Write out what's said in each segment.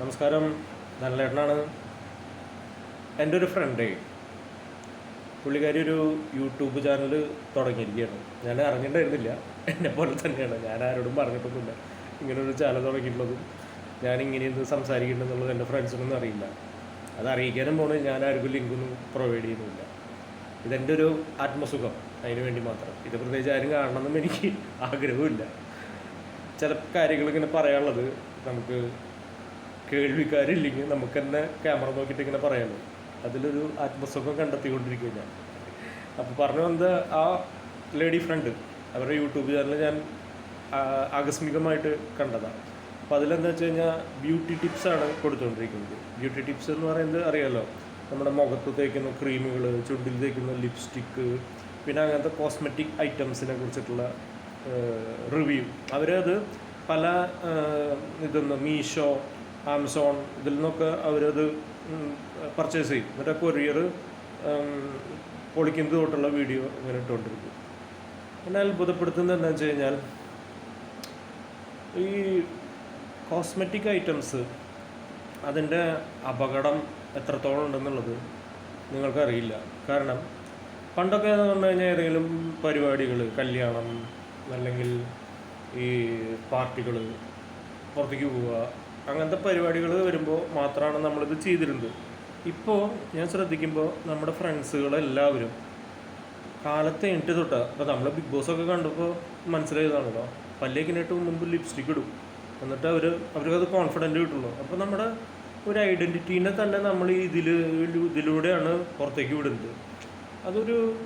നമസ്കാരം. നല്ലേട്ടനാണ് എന്റെ ഒരു ഫ്രണ്ടേ പുള്ളിക്കാരി ഒരു യൂട്യൂബ് ചാനൽ തുടങ്ങിയിരിക്കുകയാണ്. ഞാൻ അറിഞ്ഞിട്ടുണ്ടായിരുന്നില്ല. എന്നെ പോലെ തന്നെയാണ്. ഞാൻ ആരോടും പറഞ്ഞിട്ടൊന്നുമില്ല. ഒരു ചാനൽ തുടങ്ങിയിട്ടുള്ളതും. ഞാൻ ഇങ്ങനെയൊന്ന് സംസാരിക്കുന്നുണ്ടെന്നുള്ളത് എന്റെ ഫ്രണ്ട്സിനൊന്നും അറിയില്ല. അത് അറിയിക്കാനും പോകുന്നത് ഞാൻ ആർക്കും ലിങ്കൊന്നും പ്രൊവൈഡ് ചെയ്യുന്നില്ല. ഇതെന്റെ ഒരു ആത്മസുഖം. അതിന് വേണ്ടി മാത്രം. ഇത് പ്രത്യേകിച്ച് ആരും കാണണമെന്നും എനിക്ക് ആഗ്രഹമില്ല ചില കാര്യങ്ങൾ ഇങ്ങനെ പറയാനുള്ളത് നമുക്ക് കേൾവിക്കാരില്ലെങ്കിൽ നമുക്ക് തന്നെ ക്യാമറ നോക്കിയിട്ട് ഇങ്ങനെ പറയാമല്ലോ അതിലൊരു ആത്മസുഖം കണ്ടെത്തിക്കൊണ്ടിരിക്കുക ഞാൻ. അപ്പോൾ പറഞ്ഞു വന്നത് ആ ലേഡി ഫ്രണ്ട് അവരുടെ യൂട്യൂബ് ചാനൽ ഞാൻ ആകസ്മികമായിട്ട് കണ്ടതാണ് അപ്പോൾ അതിലെന്താ വെച്ച് കഴിഞ്ഞാൽ ബ്യൂട്ടി ടിപ്സാണ് കൊടുത്തുകൊണ്ടിരിക്കുന്നത് ബ്യൂട്ടി ടിപ്സ് എന്ന് പറയുന്നത് അറിയാമല്ലോ നമ്മുടെ മുഖത്ത് തേക്കുന്ന ക്രീമുകൾ ചുണ്ടിൽ തേക്കുന്ന ലിപ്സ്റ്റിക്ക് പിന്നെ അങ്ങനത്തെ കോസ്മെറ്റിക് ഐറ്റംസിനെ കുറിച്ചിട്ടുള്ള റിവ്യൂ. അവരത് പല ഇതൊന്ന് മീഷോ ആമസോൺ ഇതിൽ നിന്നൊക്കെ അവരത് പർച്ചേസ് ചെയ്യും എന്നിട്ട് കൊറിയർ പൊളിക്കുന്നത് തൊട്ടുള്ള വീഡിയോ ഇങ്ങനെ ഇട്ടുകൊണ്ടിരിക്കും. എന്നെ അത്ഭുതപ്പെടുത്തുന്നത് എന്താണെന്ന് വെച്ച് കഴിഞ്ഞാൽ ഈ കോസ്മെറ്റിക് ഐറ്റംസ് അതിന്റെ അപകടം എത്രത്തോളം ഉണ്ടെന്നുള്ളത് നിങ്ങൾക്കറിയില്ല. കാരണം പണ്ടൊക്കെ എന്ന് പറഞ്ഞു കഴിഞ്ഞാൽ ഏതെങ്കിലും പരിപാടികൾ കല്യാണം അല്ലെങ്കിൽ ഈ പാർട്ടികൾ പുറത്തേക്ക് പോവുക അങ്ങനത്തെ പരിപാടികൾ വരുമ്പോൾ മാത്രമാണ് നമ്മളിത് ചെയ്തിരുന്നത്. ഇപ്പോൾ ഞാൻ ശ്രദ്ധിക്കുമ്പോൾ നമ്മുടെ ഫ്രണ്ട്സുകളെല്ലാവരും കാലത്തെ എണിറ്റ് തൊട്ടാ അപ്പോൾ നമ്മൾ ബിഗ് ബോസ് ഒക്കെ കണ്ടപ്പോൾ മനസ്സിലായതാണല്ലോ. പല്ലേക്കിനായിട്ട് മുമ്പ് ലിപ്സ്റ്റിക് ഇടും. എന്നിട്ട് അവർ അവർക്കത് കോൺഫിഡന്റ് കിട്ടുള്ളൂ. അപ്പോൾ നമ്മുടെ ഒരു ഐഡന്റിറ്റീനെ തന്നെ നമ്മൾ ഇതിൽ ഇതിലൂടെയാണ് പുറത്തേക്ക് വിടുന്നത്. അതൊരു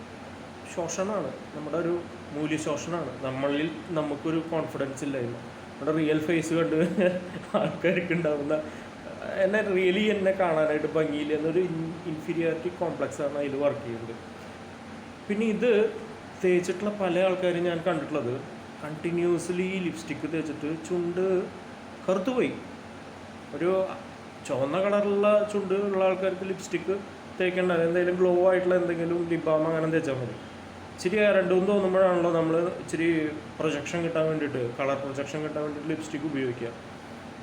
ശോഷണമാണ്. നമ്മുടെ ഒരു മൂല്യശോഷണമാണ്. നമ്മളിൽ നമുക്കൊരു കോൺഫിഡൻസ് ഇല്ലായ്മ. നമ്മുടെ റിയൽ ഫേസ് കണ്ട് ആൾക്കാർക്ക് ഉണ്ടാവുന്ന എന്നെ റിയലി എന്നെ കാണാനായിട്ട് ഭംഗിയില്ല. എന്നൊരു ഇൻഫീരിയോറിറ്റി ആണ് അതിൽ വർക്ക് ചെയ്യുന്നത് പിന്നെ ഇത് തേച്ചിട്ടുള്ള പല ആൾക്കാരും ഞാൻ കണ്ടിട്ടുള്ളത് കണ്ടിന്യൂസ്ലി ലിപ്സ്റ്റിക്ക് തേച്ചിട്ട് ചുണ്ട് കറുത്തുപോയി ഒരു ചുവന്ന കളറുള്ള ചുണ്ട് ഉള്ള ആൾക്കാർക്ക് ലിപ്സ്റ്റിക്ക് തേക്കേണ്ട എന്തെങ്കിലും ഗ്ലോ ആയിട്ടുള്ള എന്തെങ്കിലും ലിപ് ബാം അങ്ങനെ തേച്ചാൽ മതി. ഇച്ചിരി രണ്ടും തോന്നുമ്പോഴാണല്ലോ നമ്മൾ ഇച്ചിരി പ്രൊജക്ഷൻ കിട്ടാൻ വേണ്ടിയിട്ട് കളർ പ്രൊജക്ഷൻ കിട്ടാൻ വേണ്ടിയിട്ട് ലിപ്സ്റ്റിക് ഉപയോഗിക്കുക.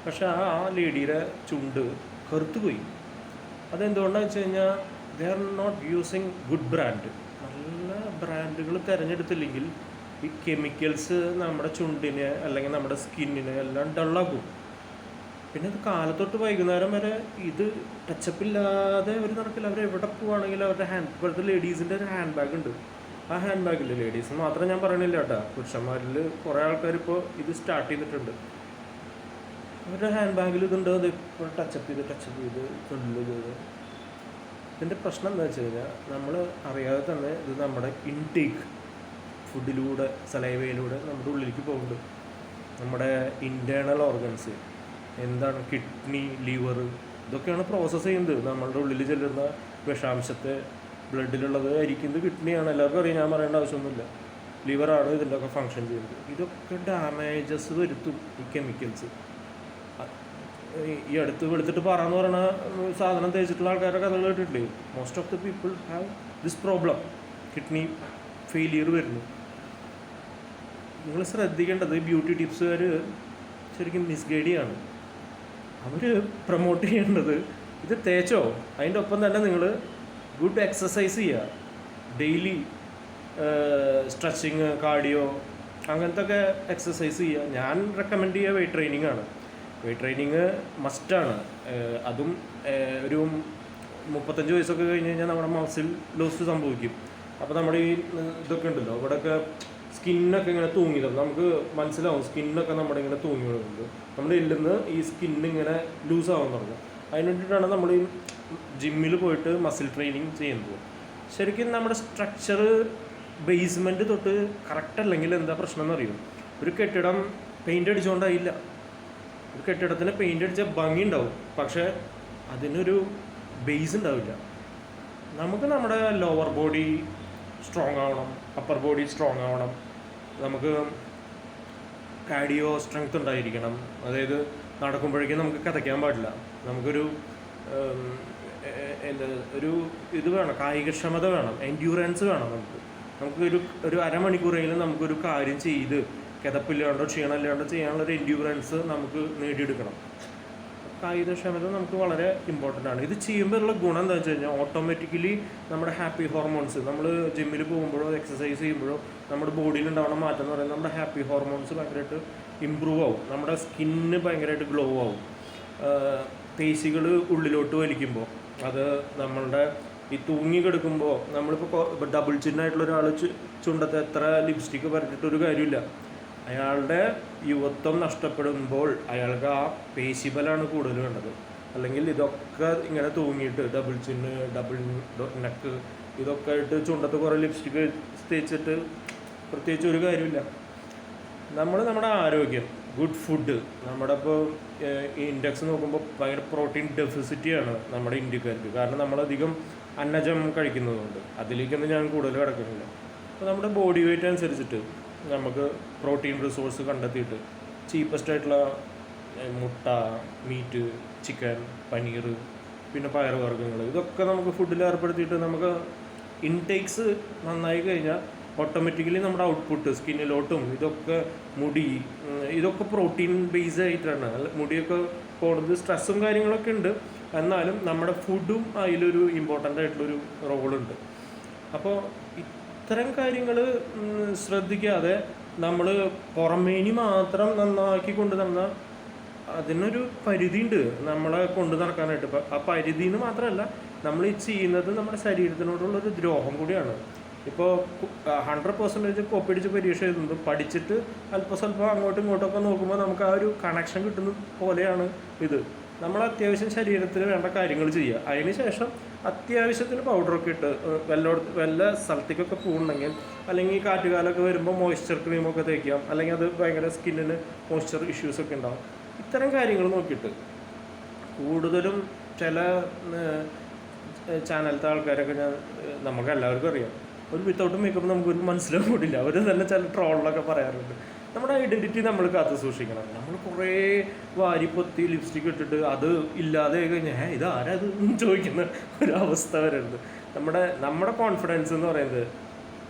പക്ഷെ ആ ആ ലേഡിയുടെ ചുണ്ട് കറുത്തുപോയി അതെന്തുകൊണ്ടാണെന്ന് വെച്ച് കഴിഞ്ഞാൽ they are not using good brand നല്ല ബ്രാൻഡുകൾ തിരഞ്ഞെടുത്തില്ലെങ്കിൽ ഈ കെമിക്കൽസ് നമ്മുടെ ചുണ്ടിനെ അല്ലെങ്കിൽ നമ്മുടെ സ്കിന്നിനെ എല്ലാം ഡള്ളാക്കും പിന്നെ ഇത് കാലത്തൊട്ട് വൈകുന്നേരം വരെ ഇത് ടച്ചപ്പില്ലാതെ അവർ നടക്കില്ല. അവർ എവിടെ പോവുകയാണെങ്കിലും അവരുടെ ഹാൻഡ് ഇപ്പോഴത്തെ ലേഡീസിന്റെ ഒരു ഹാൻഡ് ബാഗ് ഉണ്ട്. ആ ഹാൻഡ് ബാഗിൽ ലേഡീസ് മാത്രം ഞാൻ പറയണില്ല കേട്ടോ. പുരുഷന്മാരിൽ കുറേ ആൾക്കാർ ഇപ്പോൾ ഇത് സ്റ്റാർട്ട് ചെയ്തിട്ടുണ്ട്. അവരുടെ ഹാൻഡ് ബാഗിൽ ഇതുണ്ട് അത് ഇപ്പോൾ ടച്ചപ്പ് ചെയ്ത് ടച്ചപ്പ് ചെയ്ത് ഫുള്ള് ചെയ്ത് ഇതിന്റെ പ്രശ്നം എന്താ വെച്ച് കഴിഞ്ഞാൽ നമ്മൾ അറിയാതെ തന്നെ ഇത് നമ്മുടെ ഇൻടേക്ക് ഫുഡിലൂടെ സലൈവയിലൂടെ നമ്മുടെ ഉള്ളിലേക്ക് പോകുന്നുണ്ട്. നമ്മുടെ ഇന്റേർണൽ ഓർഗൻസ് എന്താണ് കിഡ്നി ലിവർ ഇതൊക്കെയാണ് പ്രോസസ്സ് ചെയ്യുന്നത്. നമ്മളുടെ ഉള്ളിൽ ചെല്ലുന്ന വിഷാംശത്തെ ബ്ലഡിലുള്ളത് അരിക്കുന്നത് കിഡ്നിയാണ്. എല്ലാവർക്കും അറിയാം. ഞാൻ പറയേണ്ട ആവശ്യമൊന്നുമില്ല. ലിവറാണ് ഇതിന്റെ ഒക്കെ ഫങ്ഷൻ ചെയ്യുന്നത്. ഇതൊക്കെ ഡാമേജസ് വരുത്തും ഈ കെമിക്കൽസ് ഈ അടുത്ത് വെളുത്തിട്ട് പറയാന്ന് പറയണ സാധനം തേച്ചിട്ടുള്ള ആൾക്കാരൊക്കെ കഥകൾ കേട്ടിട്ടില്ലേ? Most of the people have this problem kidney failure വരുന്നു. നിങ്ങൾ ശ്രദ്ധിക്കേണ്ടത് ബ്യൂട്ടി ടിപ്സുകാർ ശരിക്കും മിസ്ഗൈഡ് ചെയ്യാണ്. അവർ പ്രൊമോട്ട് ചെയ്യേണ്ടത് ഇത് തേച്ചോ? അതിന്റെ ഒപ്പം തന്നെ നിങ്ങൾ ഗുഡ് എക്സസൈസ് ചെയ്യുക ഡെയിലി സ്ട്രെച്ചിങ് കാർഡിയോ അങ്ങനത്തെ ഒക്കെ എക്സസൈസ് ചെയ്യുക ഞാൻ റെക്കമെൻഡ് ചെയ്യുക വെയിറ്റ് ട്രെയിനിങ് ആണ്. വെയിറ്റ് ട്രെയിനിങ് മസ്റ്റാണ് അതും ഒരു മുപ്പത്തഞ്ച് വയസ്സൊക്കെ കഴിഞ്ഞ് കഴിഞ്ഞാൽ നമ്മുടെ മസിൽ ലോസ് സംഭവിക്കും. അപ്പോൾ നമ്മുടെ ഈ ഇതൊക്കെ ഉണ്ടല്ലോ. ഇവിടെയൊക്കെ സ്കിന്നൊക്കെ ഇങ്ങനെ തൂങ്ങി നമുക്ക് മനസ്സിലാവും സ്കിന്നൊക്കെ നമ്മുടെ ഇങ്ങനെ തൂങ്ങി വരുന്നുണ്ട് നമ്മുടെ ഇല്ലെന്ന് ഈ സ്കിന്നിങ്ങനെ ലൂസ് ആവാൻ തുടങ്ങും. അതിന് വേണ്ടിയിട്ടാണ് നമ്മൾ ഈ ജിമ്മിൽ പോയിട്ട് മസിൽ ട്രെയിനിങ് ചെയ്യുന്നത്. ശരിക്കും നമ്മുടെ സ്ട്രക്ചർ ബേസ്മെന്റ് തൊട്ട് കറക്റ്റ് അല്ലെങ്കിൽ എന്താ പ്രശ്നം എന്നറിയും ഒരു കെട്ടിടം പെയിന്റ് അടിച്ചുകൊണ്ടായില്ല ഒരു കെട്ടിടത്തിന് പെയിന്റ് അടിച്ച ഭംഗി ഉണ്ടാവും. പക്ഷേ അതിനൊരു ബേസ് ഉണ്ടാവില്ല. നമുക്ക് നമ്മുടെ ലോവർ ബോഡി സ്ട്രോങ് ആവണം അപ്പർ ബോഡി സ്ട്രോങ് ആവണം. നമുക്ക് കാർഡിയോ സ്ട്രെങ്ത് ഉണ്ടായിരിക്കണം. അതായത് നടക്കുമ്പോഴേക്കും നമുക്ക് കഥയ്ക്കാൻ പാടില്ല. നമുക്കൊരു എന്താ ഒരു ഇത് വേണം കായികക്ഷമത വേണം എൻഡ്യൂറൻസ് വേണം നമുക്ക്. നമുക്കൊരു ഒരു ഒരു അരമണിക്കൂറെങ്കിലും നമുക്കൊരു കാര്യം ചെയ്ത് കിതപ്പില്ലാണ്ടോ ക്ഷീണമില്ലാണ്ടോ ചെയ്യാനുള്ള ഒരു എൻഡ്യൂറൻസ് നമുക്ക് നേടിയെടുക്കണം. കായികക്ഷമത നമുക്ക് വളരെ ഇമ്പോർട്ടന്റ് ആണ്. ഇത് ചെയ്യുമ്പോൾ ഉള്ള ഗുണം എന്താ വെച്ച് കഴിഞ്ഞാൽ ഓട്ടോമാറ്റിക്കലി നമ്മുടെ ഹാപ്പി ഹോർമോൺസ് നമ്മൾ ജിമ്മിൽ പോകുമ്പോഴോ എക്സസൈസ് ചെയ്യുമ്പോഴോ നമ്മുടെ ബോഡിയിൽ ഉണ്ടാവുന്ന മാറ്റം എന്ന് പറയുന്നത് നമ്മുടെ ഹാപ്പി ഹോർമോൺസ് ഭയങ്കരമായിട്ട് ഇമ്പ്രൂവ് ആവും. നമ്മുടെ സ്കിന്ന് ഭയങ്കരമായിട്ട് ഗ്ലോ ആവും. പേശികൾ ഉള്ളിലോട്ട് വലിക്കുമ്പോൾ അത് നമ്മളുടെ ഈ തൂങ്ങി കിടക്കുമ്പോൾ നമ്മളിപ്പോൾ ഡബിൾ ചിന്നായിട്ടുള്ള ഒരാൾ ചുണ്ടത്തെ എത്ര ലിപ്സ്റ്റിക്ക് പറഞ്ഞിട്ടൊരു കാര്യമില്ല. അയാളുടെ യുവത്വം നഷ്ടപ്പെടുമ്പോൾ അയാൾക്ക് ആ പേശിബലാണ് കൂടുതൽ വേണ്ടത്. അല്ലെങ്കിൽ ഇതൊക്കെ ഇങ്ങനെ തൂങ്ങിയിട്ട് ഡബിൾ ചിന്ന് ഡബിൾ നെക്ക് ഇതൊക്കെ ആയിട്ട് ചുണ്ടത്ത് കുറേ ലിപ്സ്റ്റിക്ക് തേച്ചിട്ട് പ്രത്യേകിച്ച് ഒരു കാര്യമില്ല. നമ്മൾ നമ്മുടെ ആരോഗ്യം ഗുഡ് ഫുഡ് നമ്മുടെ ഇപ്പോൾ ഇൻഡെക്സ് നോക്കുമ്പോൾ ഭയങ്കര പ്രോട്ടീൻ ഡെഫിസിറ്റിയാണ് നമ്മുടെ ഇന്ത്യക്കാർക്ക്. കാരണം നമ്മളധികം അന്നജം കഴിക്കുന്നതുകൊണ്ട് അതിലേക്കൊന്നും ഞാൻ കൂടുതൽ കിടക്കുന്നില്ല. അപ്പോൾ നമ്മുടെ ബോഡി വെയിറ്റ് അനുസരിച്ചിട്ട് നമുക്ക് പ്രോട്ടീൻ റിസോഴ്സ് കണ്ടെത്തിയിട്ട് ചീപ്പസ്റ്റ് ആയിട്ടുള്ള മുട്ട മീറ്റ് ചിക്കൻ പനീർ പിന്നെ പയറുവർഗങ്ങൾ ഇതൊക്കെ നമുക്ക് ഫുഡിൽ ഏർപ്പെടുത്തിയിട്ട് നമുക്ക് ഇൻടേക്സ് നന്നായി കഴിഞ്ഞാൽ ഓട്ടോമാറ്റിക്കലി നമ്മുടെ ഔട്ട്പുട്ട് സ്കിന്നിലോട്ടും ഇതൊക്കെ മുടി ഇതൊക്കെ പ്രോട്ടീൻ ബേസ് ആയിട്ടാണ്. മുടിയൊക്കെ പോകുന്നത് സ്ട്രെസ്സും കാര്യങ്ങളൊക്കെ ഉണ്ട്. എന്നാലും നമ്മുടെ ഫുഡും അതിലൊരു ഇമ്പോർട്ടന്റ് ആയിട്ടുള്ളൊരു റോളുണ്ട് അപ്പോൾ ഇത്തരം കാര്യങ്ങൾ ശ്രദ്ധിക്കാതെ നമ്മൾ പുറമേനി മാത്രം നന്നാക്കി കൊണ്ടു നടന്ന അതിനൊരു പരിധിയുണ്ട് നമ്മളെ കൊണ്ടു നടക്കാനായിട്ട്. ആ പരിധി എന്ന് മാത്രമല്ല നമ്മൾ ഈ ചെയ്യുന്നത് നമ്മുടെ ശരീരത്തിനോടുള്ളൊരു ദ്രോഹം കൂടിയാണ്. ഇപ്പോൾ ഹൺഡ്രഡ് പെർസെന്റേജ് കൊപ്പിടിച്ച് പരീക്ഷ എഴുതുന്നത് പഠിച്ചിട്ട് അല്പം സ്വല്പം അങ്ങോട്ടും ഇങ്ങോട്ടൊക്കെ നോക്കുമ്പോൾ നമുക്ക് ആ ഒരു കണക്ഷൻ കിട്ടുന്ന പോലെയാണ് ഇത്. നമ്മൾ അത്യാവശ്യം ശരീരത്തിന് വേണ്ട കാര്യങ്ങൾ ചെയ്യുക. അതിന് ശേഷം അത്യാവശ്യത്തിന് പൗഡറൊക്കെ ഇട്ട് ഏഹ്, വല്ലോടത്ത് വല്ല സ്ഥലത്തേക്കൊക്കെ പോകുന്നുണ്ടെങ്കിൽ അല്ലെങ്കിൽ കാറ്റുകാലമൊക്കെ വരുമ്പോൾ മോയ്സ്ചർ ക്രീമൊക്കെ തേക്കാം. അല്ലെങ്കിൽ അത് ഭയങ്കര സ്കിന്നിന് മോയ്സ്ചർ ഇഷ്യൂസൊക്കെ ഉണ്ടാകും ഇത്തരം കാര്യങ്ങൾ നോക്കിയിട്ട് കൂടുതലും ചില ചാനലത്തെ ആൾക്കാരൊക്കെ ഞാൻ നമുക്ക് എല്ലാവർക്കും അറിയാം. ഒരു വിത്തൗട്ട് മേക്കപ്പ് നമുക്കൊരു മനസ്സിലാൻ കൂടില്ല അവർ തന്നെ ചില ട്രോളിലൊക്കെ പറയാറുണ്ട്. നമ്മുടെ ഐഡന്റിറ്റി നമ്മൾ കാത്തു സൂക്ഷിക്കണം. നമ്മൾ കുറേ വാരിപ്പൊത്തി ലിപ്സ്റ്റിക് ഇട്ടിട്ട് അത് ഇല്ലാതെ കഴിഞ്ഞാൽ ഏ ഇത് ആരാ ഇത്? ചോദിക്കുന്ന ഒരു അവസ്ഥ വരുന്നത്. നമ്മുടെ നമ്മുടെ കോൺഫിഡൻസ് എന്ന് പറയുന്നത്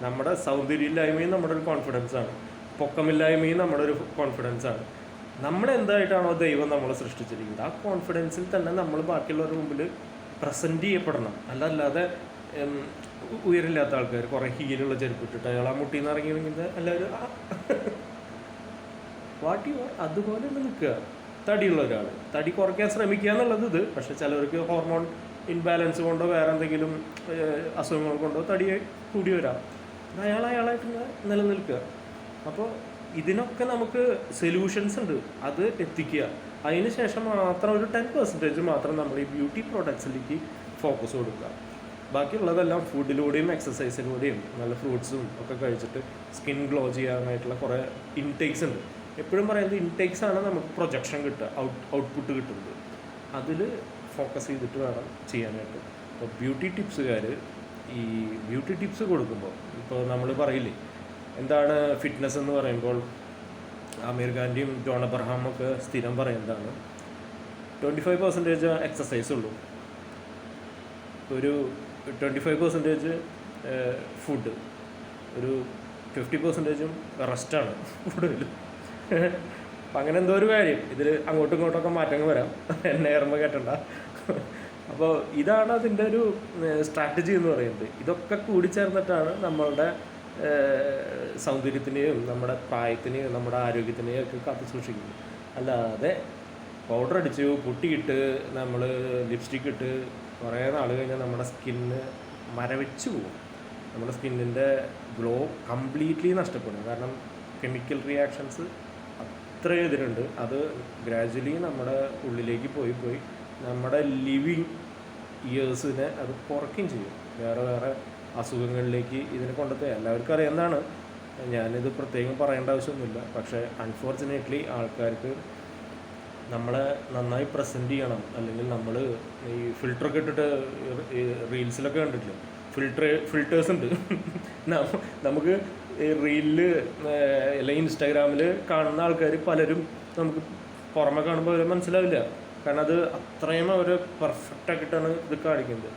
നമ്മുടെ സൗന്ദര്യമില്ലായ്മയും നമ്മുടെ ഒരു കോൺഫിഡൻസ് ആണ്. പൊക്കമില്ലായ്മയും നമ്മുടെ ഒരു കോൺഫിഡൻസ് ആണ്. നമ്മൾ എന്തായിട്ടാണോ ദൈവം നമ്മളെ സൃഷ്ടിച്ചിരിക്കുന്നത്? ആ കോൺഫിഡൻസിൽ തന്നെ നമ്മൾ ബാക്കിയുള്ളവരുടെ മുമ്പിൽ പ്രസന്റ് ചെയ്യപ്പെടണം. അല്ലാതെ ഉയരില്ലാത്ത ആൾക്കാർ കുറേ ഹീലുള്ള ചെരുപ്പ് ഇട്ടിട്ട് അയാൾ ആ മുട്ടിന്ന് ഇറങ്ങിയെങ്കിൽ എല്ലാവരും വാട്ട് അതുപോലെ തന്നെ നിൽക്കുക. തടിയുള്ള ഒരാൾ തടി കുറയ്ക്കാൻ ശ്രമിക്കുക എന്നുള്ളത് ഇത്. പക്ഷെ ചിലവർക്ക് ഹോർമോൺ ഇൻബാലൻസ് കൊണ്ടോ വേറെ എന്തെങ്കിലും അസുഖങ്ങൾ കൊണ്ടോ തടി കൂടി വരാം അയാൾ അയാളായിട്ട് നിലനിൽക്കുക. അപ്പോൾ ഇതിനൊക്കെ നമുക്ക് സൊല്യൂഷൻസ് ഉണ്ട്. അത് എത്തിക്കുക. അതിന് ശേഷം മാത്രം ഒരു ടെൻ പെർസെന്റേജ് മാത്രം നമ്മൾ ഈ ബ്യൂട്ടി പ്രോഡക്ട്സിലേക്ക് ഫോക്കസ് കൊടുക്കുക. ബാക്കിയുള്ളതെല്ലാം ഫുഡിലൂടെയും എക്സസൈസിലൂടെയും നല്ല ഫ്രൂട്ട്സും ഒക്കെ കഴിച്ചിട്ട് സ്കിൻ ഗ്ലോ ചെയ്യാനായിട്ടുള്ള കുറേ ഇൻടേക്സ് ഉണ്ട്. എപ്പോഴും പറയുന്നത് ഇൻടേക്സ് ആണ് നമുക്ക് പ്രൊജക്ഷൻ കിട്ടുക ഔട്ട് ഔട്ട്പുട്ട് കിട്ടുന്നത്. അതിൽ ഫോക്കസ് ചെയ്തിട്ട് വേണം ചെയ്യാനായിട്ട്. അപ്പോൾ ബ്യൂട്ടി ടിപ്സുകാർ ഈ ബ്യൂട്ടി ടിപ്സ് കൊടുക്കുമ്പോൾ ഇപ്പോൾ നമ്മൾ പറയില്ലേ എന്താണ് ഫിറ്റ്നസ് എന്ന് പറയുമ്പോൾ ആമീർ ഖാന്റെയും ജോൺ അബ്രഹാമും ഒക്കെ സ്ഥിരം പറയുന്നതാണ് ട്വന്റി ഫൈവ് പെർസെന്റേജ് എക്സസൈസ് ഉള്ളൂ. ഒരു ട്വന്റി ഫൈവ് പെർസെന്റേജ് ഫുഡ് ഒരു ഫിഫ്റ്റി പെർസെന്റേജും റെസ്റ്റാണ് കൂടുതലും. അപ്പം അങ്ങനെ എന്തോ ഒരു കാര്യം. ഇതിൽ അങ്ങോട്ടും ഇങ്ങോട്ടൊക്കെ മാറ്റങ്ങൾ വരാം. എന്നെ ഇറമ്പ് കേട്ടണ്ട. അപ്പോൾ ഇതാണ് അതിന്റെ ഒരു സ്ട്രാറ്റജി എന്ന് പറയുന്നത്. ഇതൊക്കെ കൂടി ചേർന്നിട്ടാണ് നമ്മളുടെ സൗന്ദര്യത്തിനെയും നമ്മുടെ പ്രായത്തിനെയും നമ്മുടെ ആരോഗ്യത്തിനെയും ഒക്കെ കാത്തു സൂക്ഷിക്കുന്നത്. അല്ലാതെ പൗഡർ അടിച്ച് പൊട്ടിയിട്ട് നമ്മൾ ലിപ്സ്റ്റിക് ഇട്ട് കുറേ നാൾ കഴിഞ്ഞാൽ നമ്മുടെ സ്കിന്ന് മരവിച്ച് പോകും. നമ്മുടെ സ്കിന്നിന്റെ ഗ്ലോ കംപ്ലീറ്റ്ലി നഷ്ടപ്പെടും. കാരണം കെമിക്കൽ റിയാക്ഷൻസ് അത്ര ഇതിലുണ്ട്. അത് ഗ്രാജ്വലി നമ്മുടെ ഉള്ളിലേക്ക് പോയി പോയി നമ്മുടെ ലിവിങ് ഇയേഴ്സിനെ അത് കുറയ്ക്കുകയും ചെയ്യും. വേറെ വേറെ അസുഖങ്ങളിലേക്ക് ഇതിനെ കൊണ്ടെത്തുക എല്ലാവർക്കും അറിയാവുന്നതാണ്. ഞാനിത് പ്രത്യേകം പറയേണ്ട ആവശ്യമൊന്നുമില്ല. പക്ഷേ അൺഫോർച്ചുനേറ്റ്ലി ആൾക്കാർക്ക് നമ്മളെ നന്നായി പ്രസന്റ് ചെയ്യണം. അല്ലെങ്കിൽ നമ്മൾ ഈ ഫിൽറ്ററൊക്കെ ഇട്ടിട്ട് റീൽസിലൊക്കെ കണ്ടിട്ടില്ല? ഫിൽട്ടർ ഫിൽറ്റേഴ്സ് ഉണ്ട്. നമുക്ക് ഈ റീലിൽ അല്ലെങ്കിൽ ഇൻസ്റ്റാഗ്രാമിൽ കാണുന്ന ആൾക്കാർ പലരും നമുക്ക് പുറമെ കാണുമ്പോൾ അവർ മനസ്സിലാവില്ല. കാരണം അത് അത്രയും അവർ പെർഫെക്റ്റ് ഇത് കാണിക്കുന്നത്.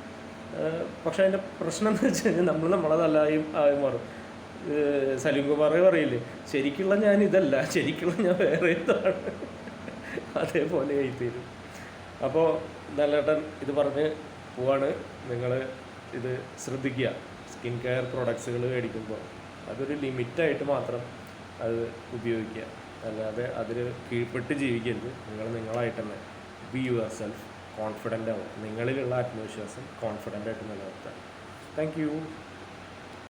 പക്ഷേ അതിന്റെ പ്രശ്നം എന്ന് വെച്ച് കഴിഞ്ഞാൽ നമ്മൾ നമ്മളതല്ലായി ആയി മാറും. സലീം കുമാർ പറയില്ലേ? ശരിക്കുള്ള ഞാൻ ഇതല്ല. ശരിക്കുള്ള ഞാൻ വേറെ ഇതാണ് അതേപോലെ എഴുതിയിരുന്നു അപ്പോൾ നല്ലേട്ടൻ ഇത് പറഞ്ഞ് പോവാണ്. നിങ്ങൾ ഇത് ശ്രദ്ധിക്കുക. സ്കിൻ കെയർ പ്രോഡക്ട്സുകൾ മേടിക്കുമ്പോൾ അതൊരു ലിമിറ്റായിട്ട് മാത്രം അത് ഉപയോഗിക്കുക. അല്ലാതെ അതിൽ കീഴ്പ്പെട്ട് ജീവിക്കരുത്. നിങ്ങൾ നിങ്ങളായിട്ട് തന്നെ ബി യുവർ സെൽഫ് കോൺഫിഡന്റ് ആവും. നിങ്ങളിലുള്ള ആത്മവിശ്വാസം കോൺഫിഡന്റ് ആയിട്ട് നിലനിർത്താൻ. Thank you